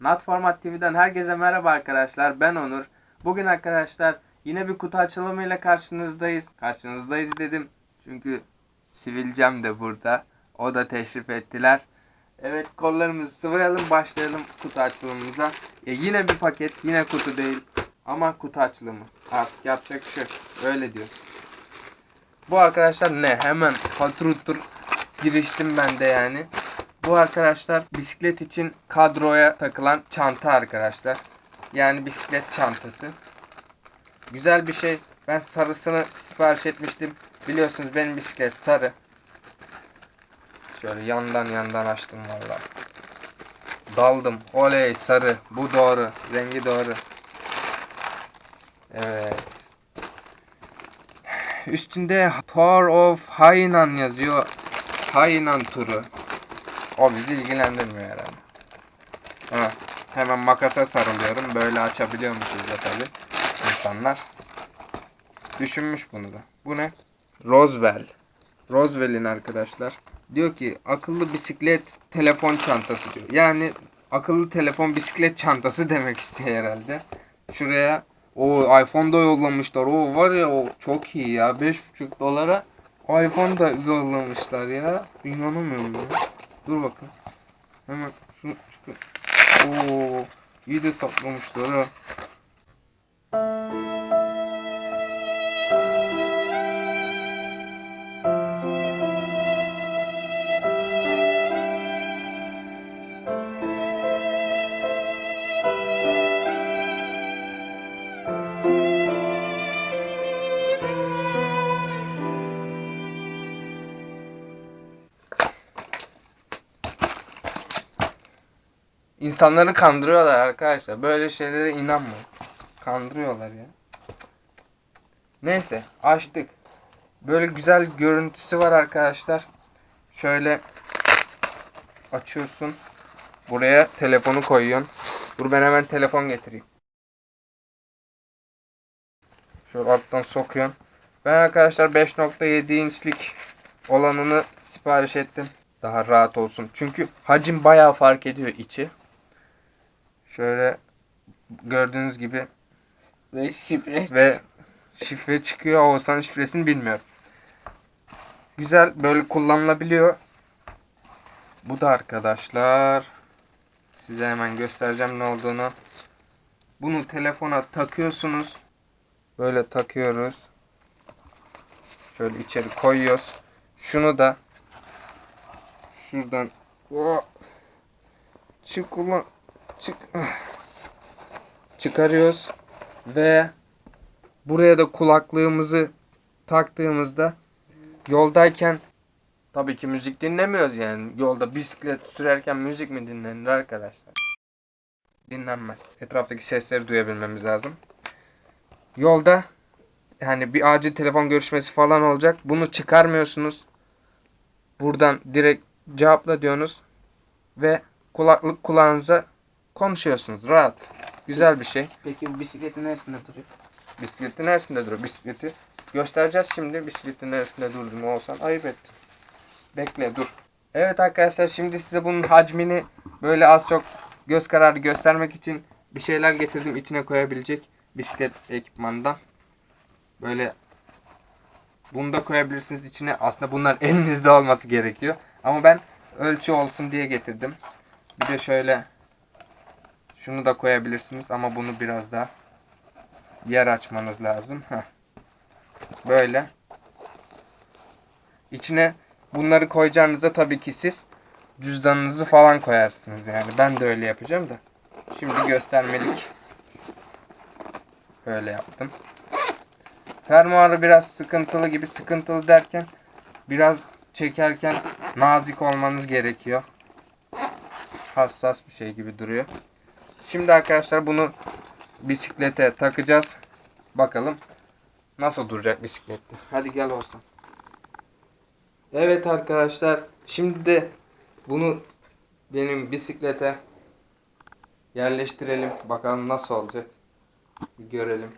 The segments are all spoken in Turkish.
Not Format TV'den herkese merhaba arkadaşlar. Ben Onur. Bugün arkadaşlar yine bir kutu açılımıyla karşınızdayız. Karşınızdayız dedim. Çünkü Sivilcem de burada. O da teşrif ettiler. Evet kollarımızı sıvayalım başlayalım kutu açılımımıza. E, yine bir paket yine kutu değil. Ama kutu açılımı. Artık yapacak bir şey. Öyle diyor. Bu arkadaşlar ne? Hemen patrutur giriştim ben de yani. Bu arkadaşlar bisiklet için kadroya takılan çanta arkadaşlar. Yani bisiklet çantası. Güzel bir şey. Ben sarısını sipariş etmiştim. Biliyorsunuz benim bisiklet sarı. Şöyle yandan yandan açtım valla. Daldım. Oley sarı. Bu doğru. Rengi doğru. Evet. Üstünde Tour of Hainan yazıyor. Hainan turu. O bizi ilgilendirmiyor herhalde. Ha, hemen makasa sarılıyorum. Böyle açabiliyormuşuz da tabi. insanlar. Düşünmüş bunu da. Bu ne? Roswell. Roswell'in arkadaşlar. Diyor ki akıllı bisiklet telefon çantası diyor. Yani akıllı telefon bisiklet çantası demek istiyor herhalde. Şuraya o iPhone da yollamışlar. O var ya o çok iyi ya. 5,5 dolara iPhone da yollamışlar ya. İnanamıyorum ya. Dur bakın. Hemen şunu çıkın. Oo, iyi de saklamışlar ha. İnsanları kandırıyorlar arkadaşlar. Böyle şeylere inanmayın. Kandırıyorlar ya. Neyse açtık. Böyle güzel görüntüsü var arkadaşlar. Şöyle açıyorsun. Buraya telefonu koyuyorsun. Dur ben hemen telefon getireyim. Şöyle alttan sokuyorsun. Ben arkadaşlar 5.7 inçlik olanını sipariş ettim. Daha rahat olsun. Çünkü hacim bayağı fark ediyor içi. Şöyle gördüğünüz gibi Ve şifre. ve şifre çıkıyor. Oğuzhan şifresini bilmiyorum. Güzel böyle kullanılabiliyor. Bu da arkadaşlar size hemen göstereceğim ne olduğunu. Bunu telefona takıyorsunuz. Böyle takıyoruz. Şöyle içeri koyuyoruz. Şunu da şuradan o çık ulan çık. Çıkarıyoruz. Ve buraya da kulaklığımızı taktığımızda yoldayken tabii ki müzik dinlemiyoruz yani. Yolda bisiklet sürerken müzik mi dinlenir arkadaşlar? Dinlenmez. Etraftaki sesleri duyabilmemiz lazım. Yolda yani bir acil telefon görüşmesi falan olacak. Bunu çıkarmıyorsunuz. Buradan direkt cevapla diyorsunuz. Ve kulaklık kulağınıza konuşuyorsunuz rahat güzel bir şey Peki bu bisikletin neresinde duruyor? Bisikletin neresinde duruyor? Bisikleti göstereceğiz şimdi. Bisikletin neresinde durduğunu olsan ayıp ettin. Bekle dur. Evet arkadaşlar şimdi size bunun hacmini böyle az çok göz kararı göstermek için bir şeyler getirdim içine koyabilecek bisiklet ekipmanından. Böyle bunu da koyabilirsiniz içine. Aslında bunlar elinizde olması gerekiyor. Ama ben ölçü olsun diye getirdim. Bir de şöyle şunu da koyabilirsiniz ama bunu biraz daha yer açmanız lazım. Heh. Böyle. İçine bunları koyacağınızda tabii ki siz cüzdanınızı falan koyarsınız yani. Ben de öyle yapacağım da. Şimdi göstermelik. Böyle yaptım. Fermuarı biraz sıkıntılı gibi sıkıntılı derken biraz çekerken nazik olmanız gerekiyor. Hassas bir şey gibi duruyor. Şimdi arkadaşlar bunu bisiklete takacağız. Bakalım nasıl duracak bisiklette. Hadi gel olsun. Evet arkadaşlar. Şimdi de bunu benim bisiklete yerleştirelim. Bakalım nasıl olacak. Bir görelim.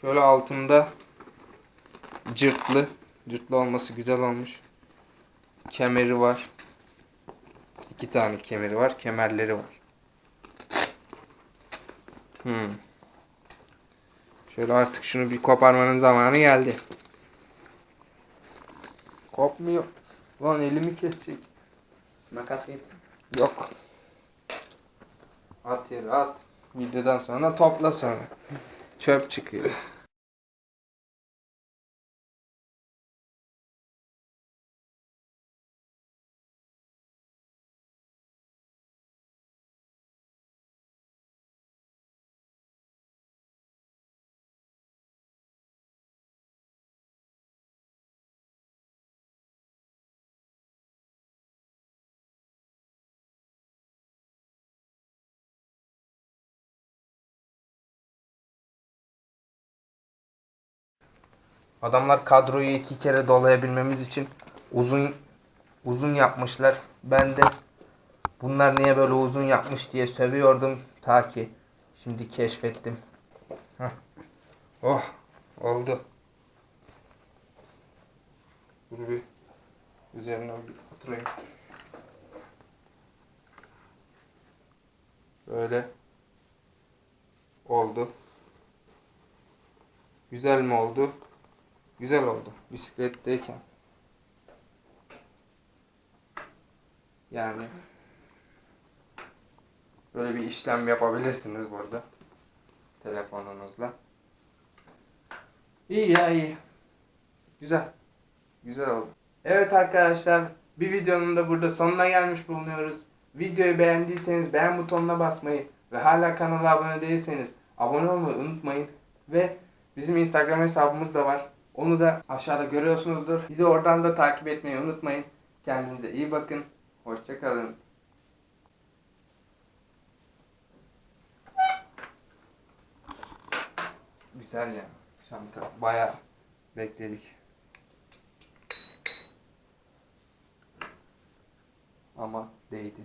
Şöyle altında cırtlı. Cırtlı olması güzel olmuş. Kemeri var. İki tane kemeri var. Kemerleri var. Hmm. Şöyle artık şunu bir koparmanın zamanı geldi. Kopmuyor. Lan elimi kesecek. Makas getir. Yok. At yere at. Videodan sonra topla sonra. Çöp çıkıyor. Adamlar kadroyu iki kere dolayabilmemiz için uzun uzun yapmışlar. Ben de bunlar niye böyle uzun yapmış diye sövüyordum ta ki şimdi keşfettim. Heh. Oh oldu. Dur bir üzerine bir oturayım. Böyle oldu. Güzel mi oldu? Güzel oldu. Bisikletteyken. Yani böyle bir işlem yapabilirsiniz burada. Telefonunuzla. İyi ya iyi. Güzel. Güzel oldu. Evet arkadaşlar bir videonun da burada sonuna gelmiş bulunuyoruz. Videoyu beğendiyseniz beğen butonuna basmayı ve hala kanala abone değilseniz abone olmayı unutmayın. Ve bizim Instagram hesabımız da var. Onu da aşağıda görüyorsunuzdur. Bizi oradan da takip etmeyi unutmayın. Kendinize iyi bakın. Hoşçakalın. Güzel ya. Şanta. Bayağı bekledik. Ama değdi.